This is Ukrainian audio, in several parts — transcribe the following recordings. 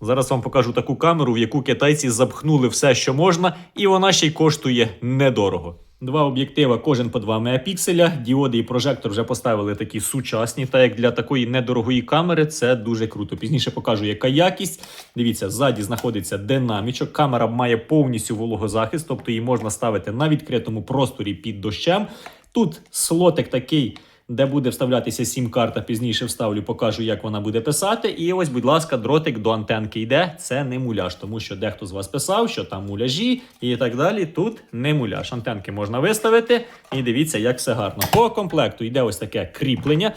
Зараз вам покажу таку камеру, в яку китайці запхнули все, що можна, і вона ще й коштує недорого. Два об'єктива, кожен по 2 мегапікселя. Діоди і прожектор вже поставили такі сучасні. Та як для такої недорогої камери, це дуже круто. Пізніше покажу, яка якість. Дивіться, ззаді знаходиться динамічок. Камера має повністю вологозахист, тобто її можна ставити на відкритому просторі під дощем. Тут слотик такий, де буде вставлятися сім-карта. Пізніше вставлю, покажу, як вона буде писати. І ось, будь ласка, дротик до антенки йде. Це не муляж, тому що дехто з вас писав, що там муляжі і так далі. Тут не муляж. Антенки можна виставити. І дивіться, як все гарно. По комплекту йде ось таке кріплення.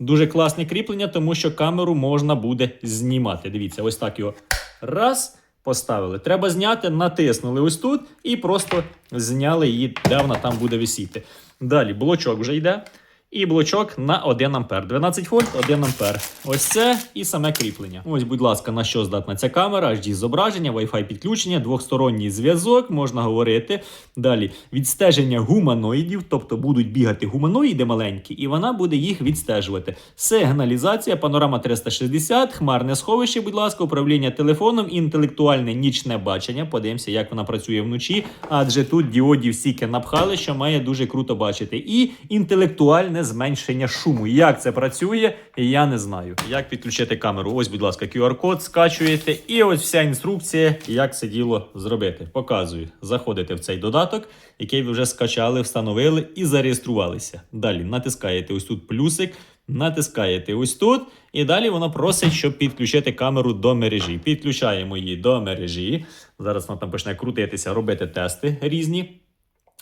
Дуже класне кріплення, тому що камеру можна буде знімати. Дивіться, ось так його раз. Поставили. Треба зняти, натиснули ось тут і просто зняли її, де вона там буде висіти. Далі блочок вже йде. І блочок на 1 ампер. 12 вольт, 1 ампер. Ось це і саме кріплення. Ось, будь ласка, на що здатна ця камера, HD зображення, Wi-Fi підключення, двохсторонній зв'язок, можна говорити. Далі відстеження гуманоїдів, тобто будуть бігати гуманоїди маленькі, і вона буде їх відстежувати. Сигналізація, панорама 360, хмарне сховище, будь ласка, управління телефоном, інтелектуальне нічне бачення. Подивимося, як вона працює вночі. Адже тут діодів стільки напхали, що має дуже круто бачити. І інтелектуальне зменшення шуму. Як це працює, я не знаю. Як підключити камеру? Ось, будь ласка, QR-код скачуєте, і ось вся інструкція, як це діло зробити. Показую. Заходите в цей додаток, який ви вже скачали, встановили і зареєструвалися. Далі натискаєте ось тут плюсик. Натискаєте ось тут, і далі воно просить, щоб підключити камеру до мережі. Підключаємо її до мережі. Зараз вона там почне крутитися, робити тести різні.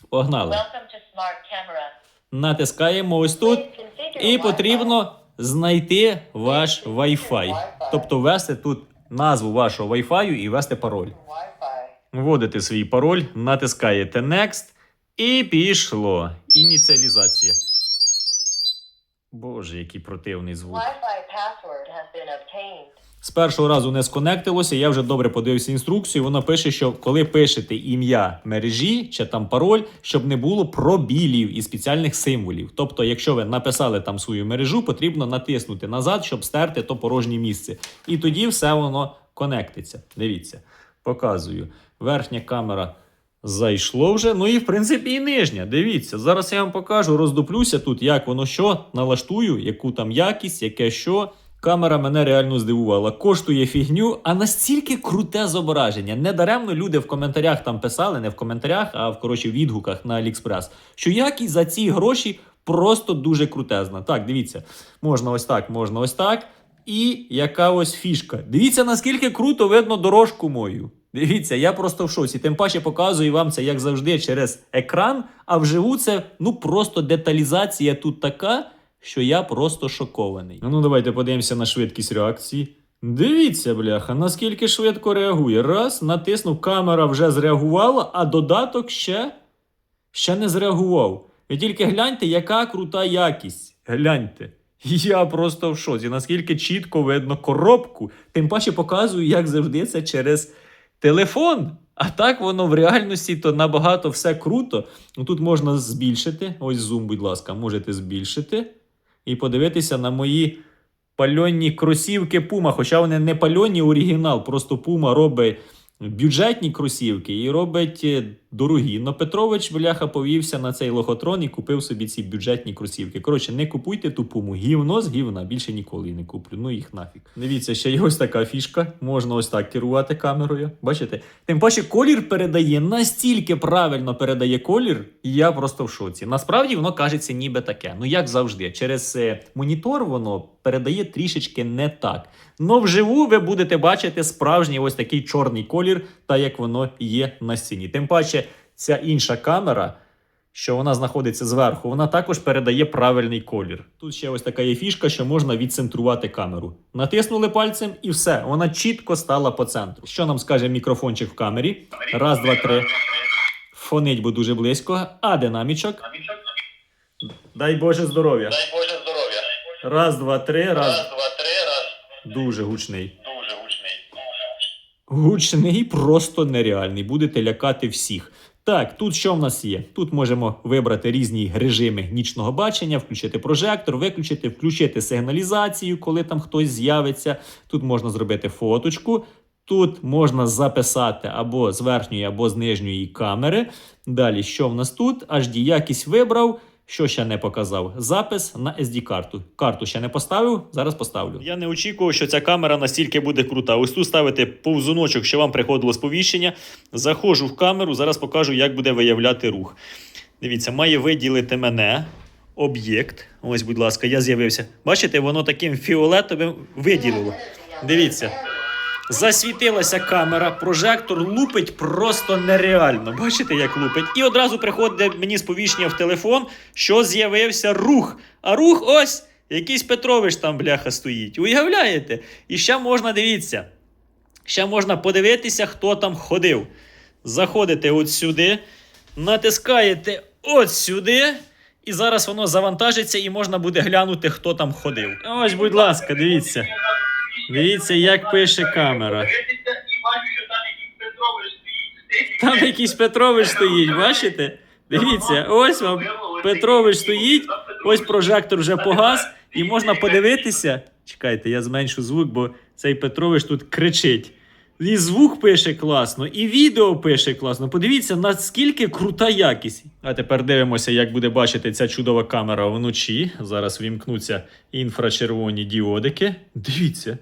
Погнали. Welcome to Smart Camera. Натискаємо ось тут, і потрібно знайти ваш Wi-Fi. Тобто ввести тут назву вашого Wi-Fi і ввести пароль. Вводите свій пароль, натискаєте Next і пішло. Ініціалізація. Боже, який противний звук. З першого разу не сконектилося, я вже добре подивився інструкцію. Воно пише, що коли пишете ім'я мережі чи там пароль, щоб не було пробілів і спеціальних символів. Тобто, якщо ви написали там свою мережу, потрібно натиснути назад, щоб стерти то порожнє місце. І тоді все воно конектиться. Дивіться, показую. Верхня камера. Зайшло вже, ну і в принципі і нижня. Дивіться, зараз я вам покажу, роздуплюся тут, як воно що, налаштую, яку там якість, яке що. Камера мене реально здивувала. Коштує фігню, а настільки круте зображення. Недаремно люди в коментарях там писали, не в коментарях, а в коротше відгуках на AliExpress, що якість за ці гроші просто дуже крутезна. Так, дивіться, можна ось так, можна ось так. І яка ось фішка. Дивіться, наскільки круто видно дорожку мою. Дивіться, я просто в шоці. Тим паче показую вам це, як завжди, через екран, а вживу це ну просто деталізація тут така, що я просто шокований. Ну, давайте подивимося на швидкість реакції. Дивіться, бляха, наскільки швидко реагує. Раз, натиснув, камера вже зреагувала, а додаток ще, ще не зреагував. Ви тільки гляньте, яка крута якість. Гляньте. Я просто в шоці, наскільки чітко видно коробку. Тим паче показую, як завжди це через телефон. А так воно в реальності то набагато все круто. Ну, Тут можна збільшити. Ось зум, будь ласка, можете збільшити і подивитися на мої пальонні кросівки Puma. Хоча вони не пальонні оригінал, просто Puma робить бюджетні кросівки і робить е, дорогі. Но Петрович, бляха, повівся на цей лохотрон і купив собі ці бюджетні кросівки. Коротше, не купуйте ту пуму. Гівно з гівна. Більше ніколи не куплю. Ну їх нафіг. Дивіться, ще є ось така фішка. Можна ось так керувати камерою. Бачите? Тим паче колір передає настільки правильно передає колір, і я просто в шоці. Насправді воно кажеться ніби таке. Ну як завжди, через е, монітор воно передає трішечки не так. Но вживу ви будете бачити справжній ось такий чорний колір, так як воно є на стіні. Тим паче, ця інша камера. Що вона знаходиться зверху, вона також передає правильний колір. Тут ще ось така є фішка, що можна відцентрувати камеру. Натиснули пальцем і все, вона чітко стала по центру. Що нам скаже мікрофончик в камері? Раз, два, три. Фонить, бо дуже близько. А динамічок. Дай Боже здоров'я. Дай Боже здоров'я. Раз, два, три, Раз, раз. два, три, раз. Дуже гучний. Дуже гучний. Гучний, просто нереальний. Будете лякати всіх. Так, тут що в нас є? Тут можемо вибрати різні режими нічного бачення, включити прожектор, виключити, включити сигналізацію, коли там хтось з'явиться. Тут можна зробити фоточку. Тут можна записати або з верхньої, або з нижньої камери. Далі, що в нас тут? HD якість вибрав. Що ще не показав? Запис на SD-карту. Карту ще не поставив, зараз поставлю. Я не очікував, що ця камера настільки буде крута. Ось тут ставити повзуночок, що вам приходило сповіщення. Заходжу в камеру, зараз покажу, як буде виявляти рух. Дивіться, має виділити мене. Об'єкт. Ось, будь ласка, я з'явився. Бачите, воно таким фіолетовим виділило. Дивіться. Засвітилася камера, прожектор лупить просто нереально. Бачите, як лупить? І одразу приходить мені сповіщення в телефон, що з'явився рух. А рух ось якийсь Петрович там, бляха, стоїть. Уявляєте? І ще можна дивіться. Ще можна подивитися, хто там ходив. Заходите от сюди, натискаєте от сюди, і зараз воно завантажиться, і можна буде глянути, хто там ходив. Ось, будь ласка, дивіться. Дивіться, як пише камера. Там якийсь Петрович стоїть, бачите? Дивіться, ось вам Петрович стоїть, ось прожектор вже погас, і можна подивитися. Чекайте, я зменшу звук, бо цей Петрович тут кричить. І звук пише класно, і відео пише класно. Подивіться, наскільки крута якість. А тепер дивимося, як буде бачити ця чудова камера вночі. Зараз вімкнуться інфрачервоні діодики. Дивіться.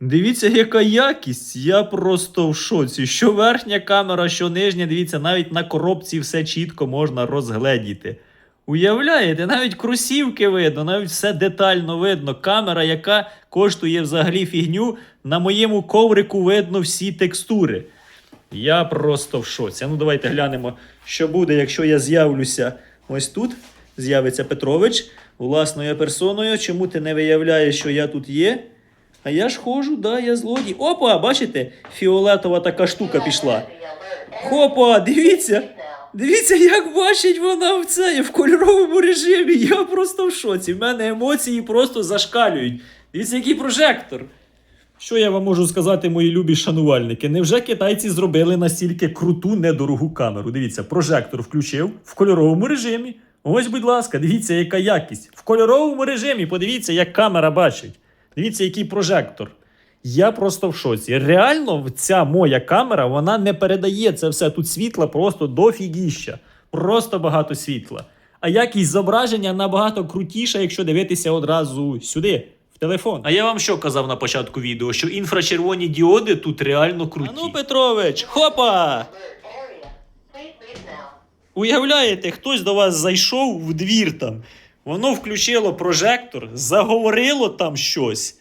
Дивіться, яка якість. Я просто в шоці. Що верхня камера, що нижня, дивіться, навіть на коробці все чітко можна розгледіти. Уявляєте, навіть кросівки видно, навіть все детально видно. Камера, яка коштує взагалі фігню, на моєму коврику видно всі текстури. Я просто в шоці. Ну, давайте глянемо, що буде, якщо я з'явлюся ось тут. З'явиться Петрович власною персоною. Чому ти не виявляєш, що я тут є? А я ж ходжу, да, я злодій. Опа, бачите, фіолетова така штука пішла. Хопа, дивіться. Дивіться, як бачить вона в це в кольоровому режимі. Я просто в шоці. В мене емоції просто зашкалюють. Дивіться, який прожектор. Що я вам можу сказати, мої любі шанувальники? Невже китайці зробили настільки круту, недорогу камеру? Дивіться, прожектор включив в кольоровому режимі. Ось, будь ласка, дивіться, яка якість. В кольоровому режимі. Подивіться, як камера бачить. Дивіться, який прожектор. Я просто в шоці. Реально, ця моя камера вона не передає це все. Тут світла просто дофігіща. Просто багато світла. А якість зображення набагато крутіша, якщо дивитися одразу сюди, в телефон. А я вам що казав на початку відео? Що інфрачервоні діоди тут реально круті. А ну, Петрович, хопа! Уявляєте, хтось до вас зайшов в двір там, воно включило прожектор, заговорило там щось.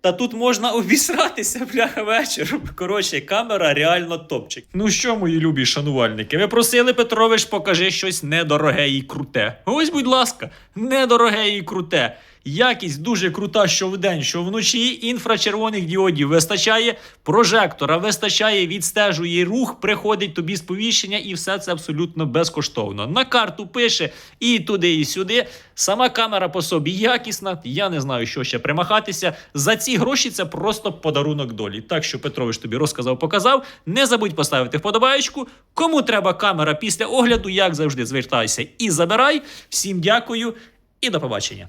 Та тут можна обісратися, бляха, вечором. Коротше, камера реально топчик. Ну що, мої любі шанувальники, ви просили Петрович, покажи щось недороге і круте. Ось, будь ласка, недороге і круте. Якість дуже крута, що вдень, що вночі інфрачервоних діодів вистачає, прожектора вистачає, відстежує рух, приходить тобі сповіщення, і все це абсолютно безкоштовно. На карту пише і туди, і сюди. Сама камера по собі якісна. Я не знаю, що ще примахатися. За ці гроші це просто подарунок долі. Так що Петрович тобі розказав, показав. Не забудь поставити вподобаєчку. Кому треба камера після огляду, як завжди, звертайся і забирай. Всім дякую і до побачення.